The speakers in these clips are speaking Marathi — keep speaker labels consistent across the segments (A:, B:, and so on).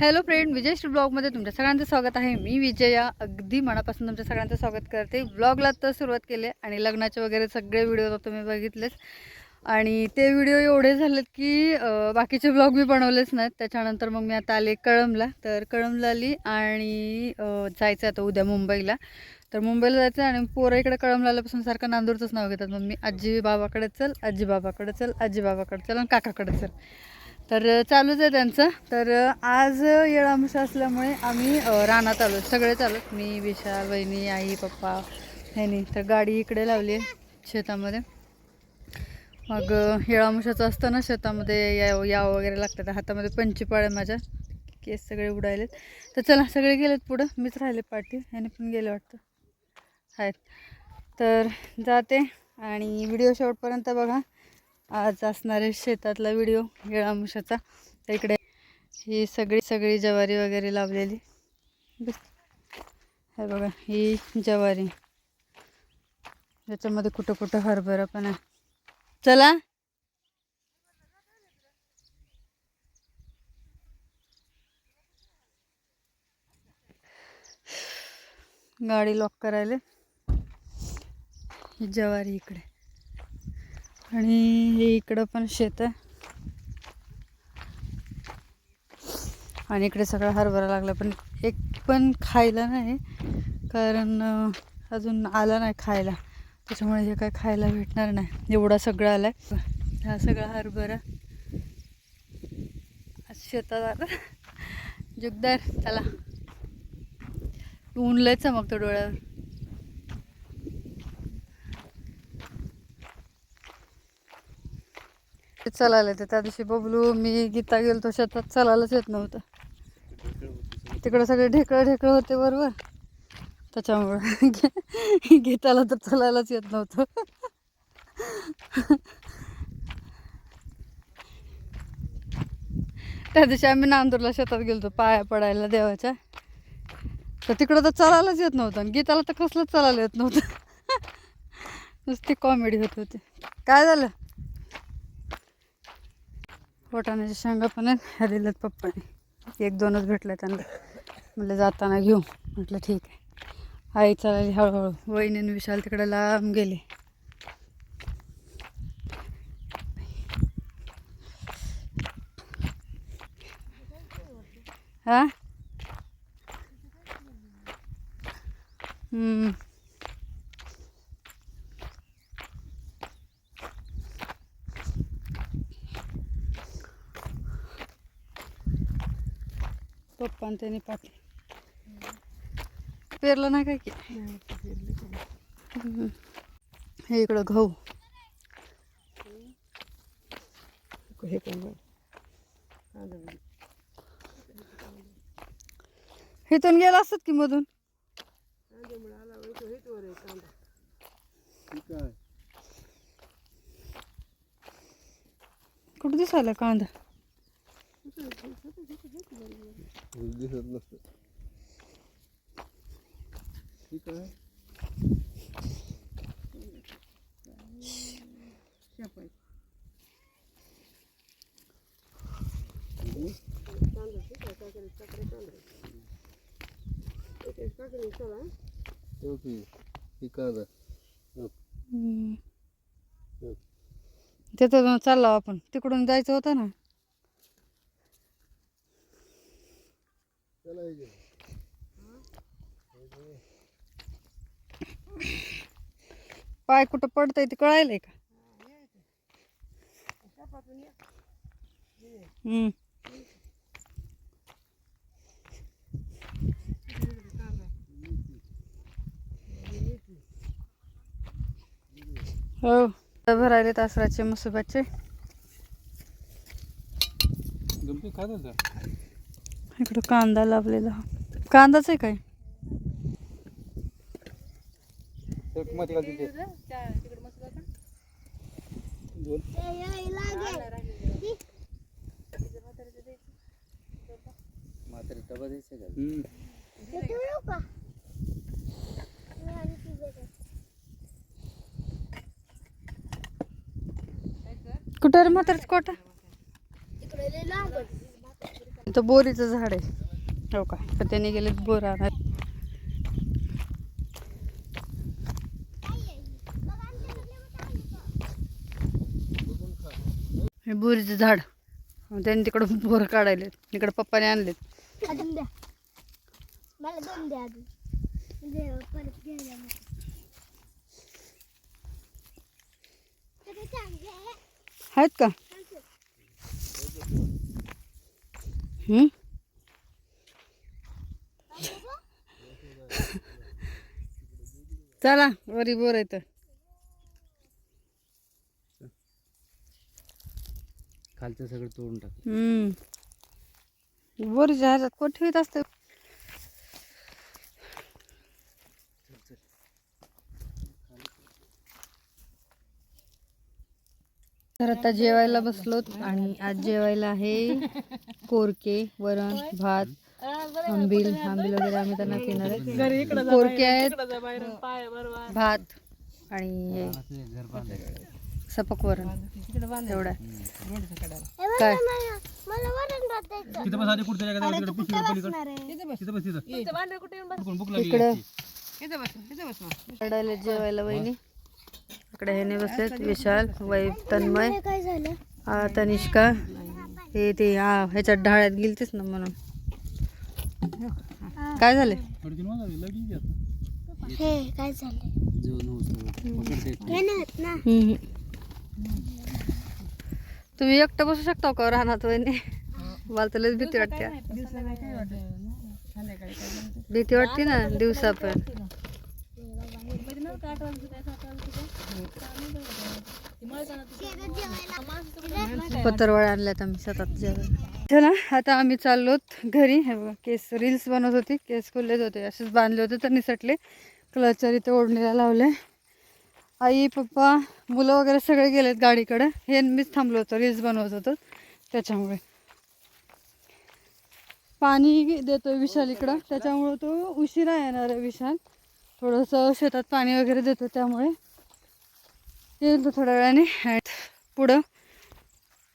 A: हॅलो फ्रेंड विजयश्री ब्लॉगमध्ये तुमच्या सगळ्यांचं स्वागत आहे. मी विजया अगदी मनापासून तुमच्या सगळ्यांचं स्वागत करते. ब्लॉगला तर सुरुवात केली आहे आणि लग्नाचे वगैरे सगळे व्हिडिओ तुम्ही बघितलेच. आणि ते व्हिडिओ एवढे झालेत की बाकीचे ब्लॉग मी बनवलेच नाहीत. त्याच्यानंतर मग मी आता आले कळमला तर कळमला आली आणि जायचं आहे आता उद्या मुंबईला. तर मुंबईला जायचं आहे आणि पोरं इकडे कळमला आल्यापासून सारखं नांदूरचंच नाव घेतात. मग मी आजी बाबाकडे चल आजी बाबाकडे चल आजी बाबाकडे चल आणि काकाकडे चल. तर चालूच आहे त्यांचं. तर आज येळामुषा असल्यामुळे आम्ही रानात आलो. सगळेच आलो मी विशाल बहिणी आई पप्पा ह्यानी. तर गाडी इकडे लावली आहे शेतामध्ये. मग येळामुशाचं असतं ना शेतामध्ये याव याव वगैरे लागतात. हातामध्ये पंचीपाळ आहे माझ्या. केस सगळे उडायलेत. तर चला सगळे गेलेत पुढं. मीच राहिले पाठी. ह्याने पण गेले वाटतं. आहेत. तर जाते. आणि व्हिडिओ शेवटपर्यंत बघा. आज असणारे शेतातला व्हिडिओ येळामुशाचा तर इकडे ही सगळी सगळी ज्वारी वगैरे लावलेली. बस हे बघा ही ज्वारी. याच्यामध्ये कुठं कुठं हरभरा पण आहे. चला. गाडी लॉक करायला. ही ज्वारी इकडे. आणि हे इकडं पण शेत आहे. आणि इकडे सगळा हरभरा लागला पण एक पण खायला नाही कारण अजून आला नाही खायला. त्याच्यामुळे हे काय खायला भेटणार नाही. एवढा सगळा आला आहे हा सगळा हरभरा. शेतात आला. जुगदार चला. ऊन लय चमकतो डोळ्यावर. चालायला येते. त्या दिवशी बबलू मी गीता गेलो तो शेतात. चालायलाच येत नव्हतं. तिकडे सगळे ढेकळं ढेकळं होते बरोबर. त्याच्यामुळं गीताला तर चालायलाच येत नव्हतं. त्या दिवशी आम्ही नांदूरला शेतात गेलो पाया पडायला देवाच्या. तर तिकडं तर चालायलाच येत नव्हतं. आणि गीताला तर कसलंच चालायला येत नव्हतं. नुसती कॉमेडी होत होती. काय झालं? वाटाण्याच्या शेंगा पण आहेत. ह्या दिल्यात पप्पाने. एक दोनच भेटलं त्यांना. म्हटलं जाताना घेऊ. म्हटलं ठीक आहे. आई चालली हळूहळू. वहिनी विशाल तिकडे लांब गेले. हा? आणि त्याने पाठी पेरलं नाही काय की. हे इकडं गहू
B: हे पण.
A: इथून गेला असतात की मधून. कुठं दिसायला कांदा
B: दिसत नसतं ठीक आहे आहे
A: तिथं चाललो आपण. तिकडून जायचं होतं ना.
B: चला हे.
A: पाय कुठं पडतंय ते कळायलंय का हम्म. हो भरायले तासराचे मसुबाचे
B: गमती काय झालं
A: इकडं कांदा लावलेला. कांदाच आहे काय? कुठं रे म्हातारच कोटा इथं बोरीचं झाड आहे. हो का? तर त्याने गेले बोर आणत हे बोरीचं झाड. त्यांनी तिकडं बोर काढायले इकडं पप्पाने आणलेत.
C: अजून द्या मला दोन द्या अजून म्हणजे परत घ्यायला नको. तरी चांगले आहे.
A: आहेत का हम्म? चला वरी बोर येतं
B: खालचं सगळं तोडून टाक.
A: हम्म बोरीच्या ह्याच्यात कोण ठेवीत असते? तर आता जेवायला बसलोत आणि आज जेवायला आहे. कोरके वरण भात आंबील आंबील वगैरे आम्ही त्यांना पिणार आहे कोरके आहेत भात आणि हे सपक वरण. एवढा. काय? इकडं. जेवायला वहिनी. इकडे ह्याने बसलेत विशाल वै तन्मय
C: काय झालं?
A: आ, तनिष्का. हे ते हा ह्याच्यात ढाळ्यात गेलतीस ना म्हणून. काय झाले.
C: हे काय झालं
A: तुम्ही एकटं बसू शकता का राहणार वहिनी? मला तर लयच भीती वाटते. भीती वाटते ना दिवसा पण. पत्रवळ आणल्यात आम्ही शेतात जेवायला. चला आता आम्ही चाललोत घरी. हे बघा केस रील्स बनवत होती. केस खुललेच होते. असेच बांधले होते तर निसटले. क्लचर इथे ओढणीला लावले आई पप्पा मुलं वगैरे सगळे गेलेत गाडीकडे. हे मीच थांबलो होतो रील्स बनवत होतो. त्याच्यामुळे. पाणी देतोय विशाल इकडं. त्याच्यामुळं तो उशिरा येणार आहे विशाल. थोडंसं शेतात पाणी वगैरे देतो त्यामुळे. येईल तो थोड्या वेळाने. पुढं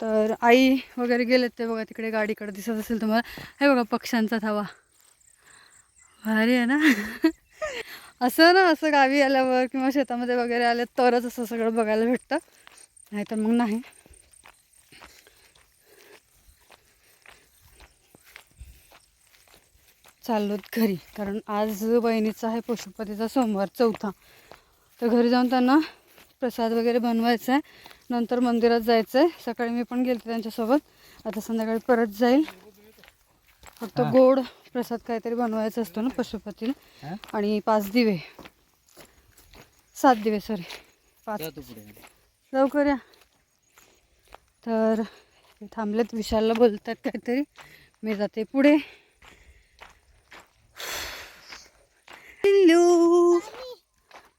A: तर आई वगैरे गेलेत ते बघा तिकडे गाडीकडे दिसत असेल तुम्हाला. हे बघा पक्ष्यांचा थवा. भारी आहे ना? असं ना असं गावी आल्यावर किंवा शेतामध्ये वगैरे आले तरच असं सगळं बघायला भेटतं. नाही तर मग नाही. चाललोत घरी कारण आज बहिणीचा आहे पशुपतीचा सोमवार चौथा. तर घरी जाऊन त्यांना प्रसाद वगैरे बनवायचा आहे. नंतर मंदिरात जायचं आहे सकाळी मी पण गेलते त्यांच्यासोबत. आता संध्याकाळी परत जाईल. फक्त गोड प्रसाद काहीतरी बनवायचा असतो ना पशुपतीला? आणि पाच दिवे. सात दिवे सॉरी पाच. लवकर या. तर थांबलेत. विशालला बोलतात काहीतरी. मी जाते पुढे.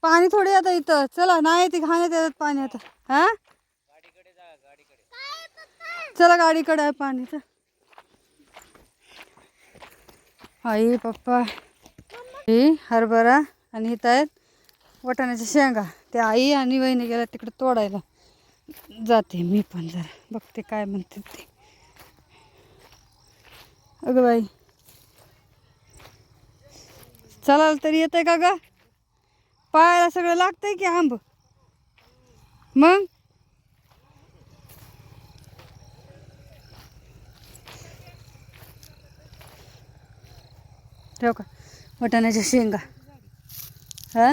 A: पाणी थोडे आता इथं. चला नाही ती घाण्यात येतात पाणी आता. हा? चला गाडीकडे आहे पाणी. तर आई पप्पा. ही हरभरा आणि इथं आहेत वटाण्याच्या शेंगा. ते आई आणि वहिनी गेल्या तिकडे तोडायला. जाते मी पण जरा. बघते काय म्हणते ते. अगं बाई. चलाल तरी येतंय का ग? पायाला सगळं लागतंय की आंब? मग? ठेव का? वाटाण्याच्या शेंगा. हा?